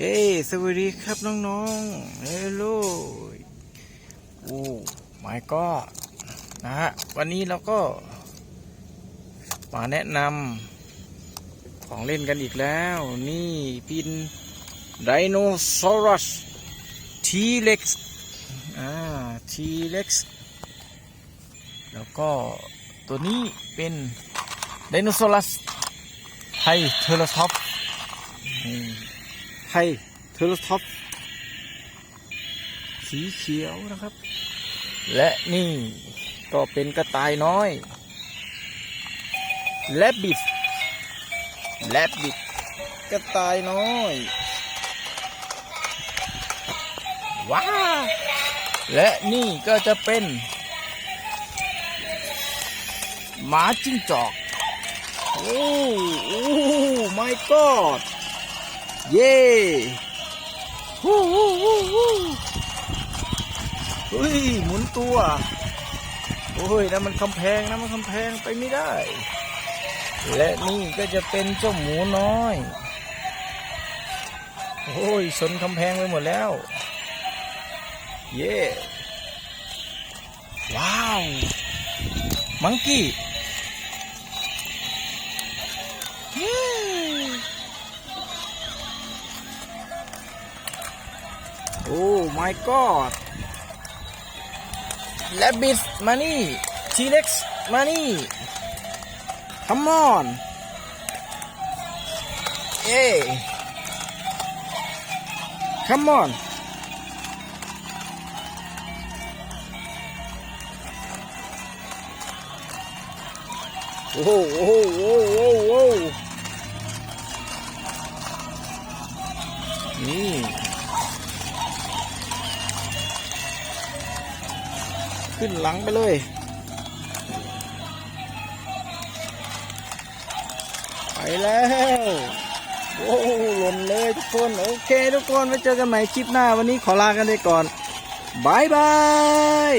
เฮ้ยสวัสดีครับน้องๆ เฮลโลโอ้ไม่ก็นะฮะ วันนี้เราก็ มาแนะนำของเล่นกันอีกแล้ว นี่ปินไดโนเสาร์สทีเล็กอ่าทีเล็กแล้วก็ตัวนี้เป็นไดโนเสาร์สไทเทอร์ท็อป ไทยเทอร์ท็อปสีเขียวนะครับ และนี่ก็เป็นกระต่ายน้อย แลบบิดแลบบิดกระต่ายน้อย ว้าวและนี่ก็จะเป็นหมาจิ้งจอก โอ้โอ้ my god เย่ฮู้ฮู้ฮู้ฮู้เฮ้ยหมุนตัว โอ้ยนั่นมันคำแพงนะมันคำแพงไปไม่ได้ และนี่ก็จะเป็นเจ้าหมูน้อย โอ้ยชนคำแพงไปหมดแล้ว เย่ว้าว มังกี้ โอ้ my god แลบบิสมานี่ทีเล็กซ์มานี่ come on เอ้ come on โอ้โหโอ้ ขึ้นหลังไปเลย ไปแล้ว โอ้หหล่นเลยทุกคน โอเคทุกคนไว้เจอกันใหม่คลิปหน้าวันนี้ขอลากันไปก่อนบายบาย